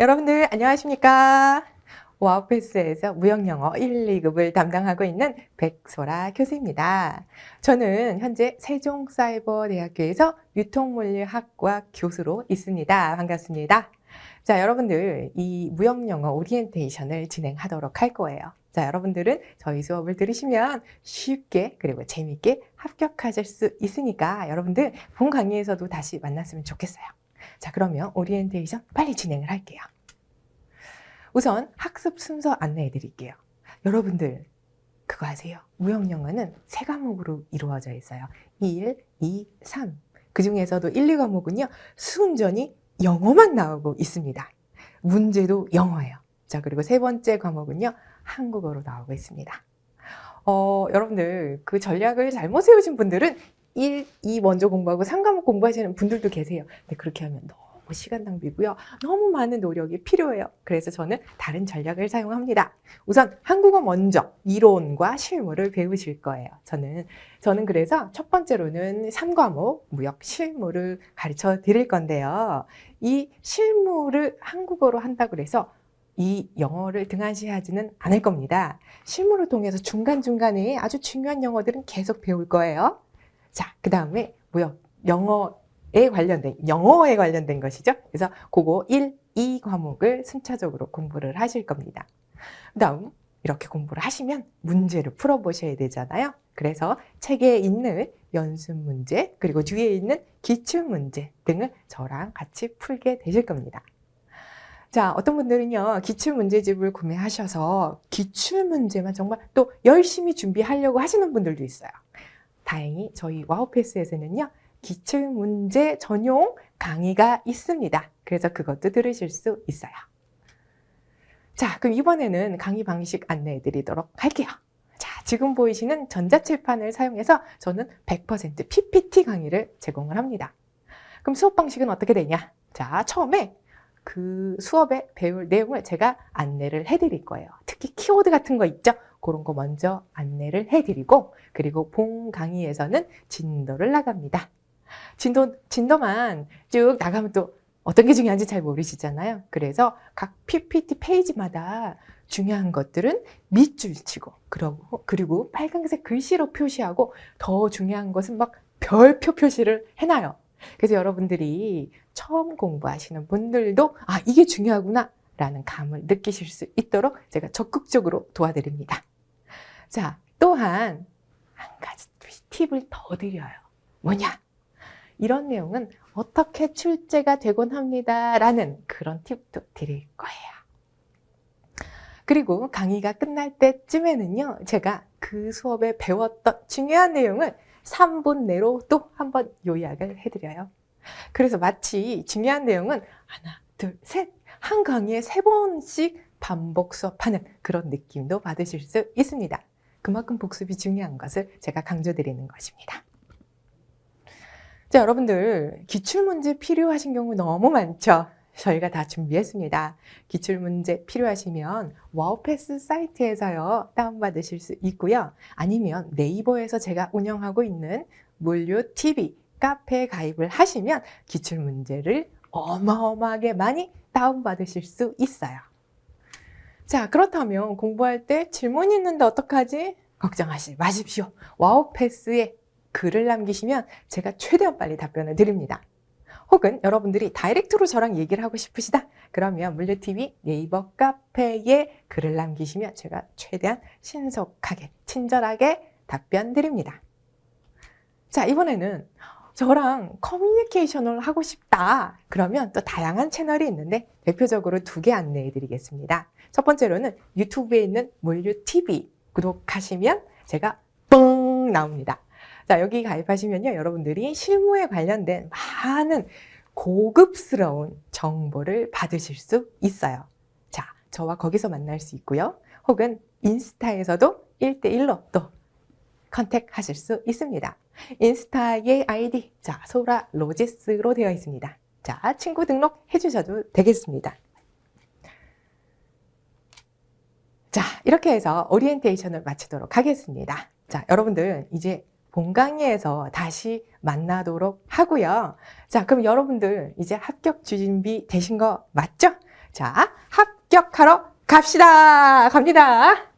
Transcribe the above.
여러분들 안녕하십니까? 와우패스에서 무역영어 1, 2급을 담당하고 있는 백소라 교수입니다. 저는 현재 세종사이버대학교에서 유통물리학과 교수로 있습니다. 반갑습니다. 자, 여러분들 이 무역영어 오리엔테이션을 진행하도록 할 거예요. 자, 여러분들은 저희 수업을 들으시면 쉽게 그리고 재밌게 합격하실 수 있으니까 여러분들 본 강의에서도 다시 만났으면 좋겠어요. 자, 그러면 오리엔테이션 빨리 진행을 할게요. 우선 학습 순서 안내해 드릴게요. 여러분들, 그거 아세요? 무역 영어는 세 과목으로 이루어져 있어요. 1, 2, 3. 그 중에서도 1, 2과목은요, 순전히 영어만 나오고 있습니다. 문제도 영어예요. 자, 그리고 세 번째 과목은요, 한국어로 나오고 있습니다. 어, 여러분들, 그 전략을 잘못 세우신 분들은 1, 2 먼저 공부하고 3과목 공부하시는 분들도 계세요. 근데 그렇게 하면 너무 시간 낭비고요. 너무 많은 노력이 필요해요. 그래서 저는 다른 전략을 사용합니다. 우선 한국어 먼저 이론과 실무를 배우실 거예요. 저는 저는 그래서 첫 번째로는 3과목 무역 실무를 가르쳐 드릴 건데요. 이 실무를 한국어로 한다고 해서 이 영어를 등한시하지는 않을 겁니다. 실무를 통해서 중간중간에 아주 중요한 영어들은 계속 배울 거예요. 자, 그 다음에 무역 영어에 관련된, 영어에 관련된 것이죠. 그래서 그거 1, 2 과목을 순차적으로 공부를 하실 겁니다. 그 다음, 이렇게 공부를 하시면 문제를 풀어보셔야 되잖아요. 그래서 책에 있는 연습 문제, 그리고 뒤에 있는 기출 문제 등을 저랑 같이 풀게 되실 겁니다. 자, 어떤 분들은요, 기출 문제집을 구매하셔서 기출 문제만 정말 또 열심히 준비하려고 하시는 분들도 있어요. 다행히 저희 와우패스에서는요, 기출 문제 전용 강의가 있습니다. 그래서 그것도 들으실 수 있어요. 자, 그럼 이번에는 강의 방식 안내해 드리도록 할게요. 자, 지금 보이시는 전자칠판을 사용해서 저는 100% PPT 강의를 제공을 합니다. 그럼 수업 방식은 어떻게 되냐? 자, 처음에 그 수업에 배울 내용을 제가 안내를 해드릴 거예요. 특히 키워드 같은 거 있죠? 그런 거 먼저 안내를 해드리고, 그리고 본 강의에서는 진도를 나갑니다. 진도, 진도만 쭉 나가면 또 어떤 게 중요한지 잘 모르시잖아요. 그래서 각 PPT 페이지마다 중요한 것들은 밑줄 치고, 그리고, 그리고 빨간색 글씨로 표시하고, 더 중요한 것은 막 별표 표시를 해놔요. 그래서 여러분들이 처음 공부하시는 분들도 아, 이게 중요하구나 라는 감을 느끼실 수 있도록 제가 적극적으로 도와드립니다. 자, 또한 한 가지 팁을 더 드려요. 뭐냐? 이런 내용은 어떻게 출제가 되곤 합니다. 라는 그런 팁도 드릴 거예요. 그리고 강의가 끝날 때쯤에는요, 제가 그 수업에 배웠던 중요한 내용을 3분 내로 또 한번 요약을 해드려요. 그래서 마치 중요한 내용은 하나, 둘, 셋, 한 강의에 세 번씩 반복 수업하는 그런 느낌도 받으실 수 있습니다. 그만큼 복습이 중요한 것을 제가 강조드리는 것입니다. 자, 여러분들, 기출문제 필요하신 경우 너무 많죠? 저희가 다 준비했습니다. 기출문제 필요하시면 와우패스 사이트에서요, 다운받으실 수 있고요. 아니면 네이버에서 제가 운영하고 있는 물류 TV 카페에 가입을 하시면 기출문제를 어마어마하게 많이 다운받으실 수 있어요. 자, 그렇다면 공부할 때 질문 있는데 어떡하지? 걱정하지 마십시오. 와우 패스에 글을 남기시면 제가 최대한 빨리 답변을 드립니다. 혹은 여러분들이 다이렉트로 저랑 얘기를 하고 싶으시다. 그러면 물류TV 네이버 카페에 글을 남기시면 제가 최대한 신속하게, 친절하게 답변 드립니다. 자, 이번에는 저랑 커뮤니케이션을 하고 싶다. 그러면 또 다양한 채널이 있는데 대표적으로 두 개 안내해 드리겠습니다. 첫 번째로는 유튜브에 있는 물류TV 구독하시면 제가 뻥 나옵니다. 자, 여기 가입하시면요, 여러분들이 실무에 관련된 많은 고급스러운 정보를 받으실 수 있어요. 자, 저와 거기서 만날 수 있고요. 혹은 인스타에서도 1대1로 또 컨택 하실 수 있습니다. 인스타의 아이디, 자, 소라 로지스로 되어 있습니다. 자, 친구 등록 해 주셔도 되겠습니다. 자, 이렇게 해서 오리엔테이션을 마치도록 하겠습니다. 자, 여러분들, 이제 본 강의에서 다시 만나도록 하고요. 자, 그럼 여러분들 이제 합격 준비 되신 거 맞죠? 자, 합격하러 갑시다. 갑니다.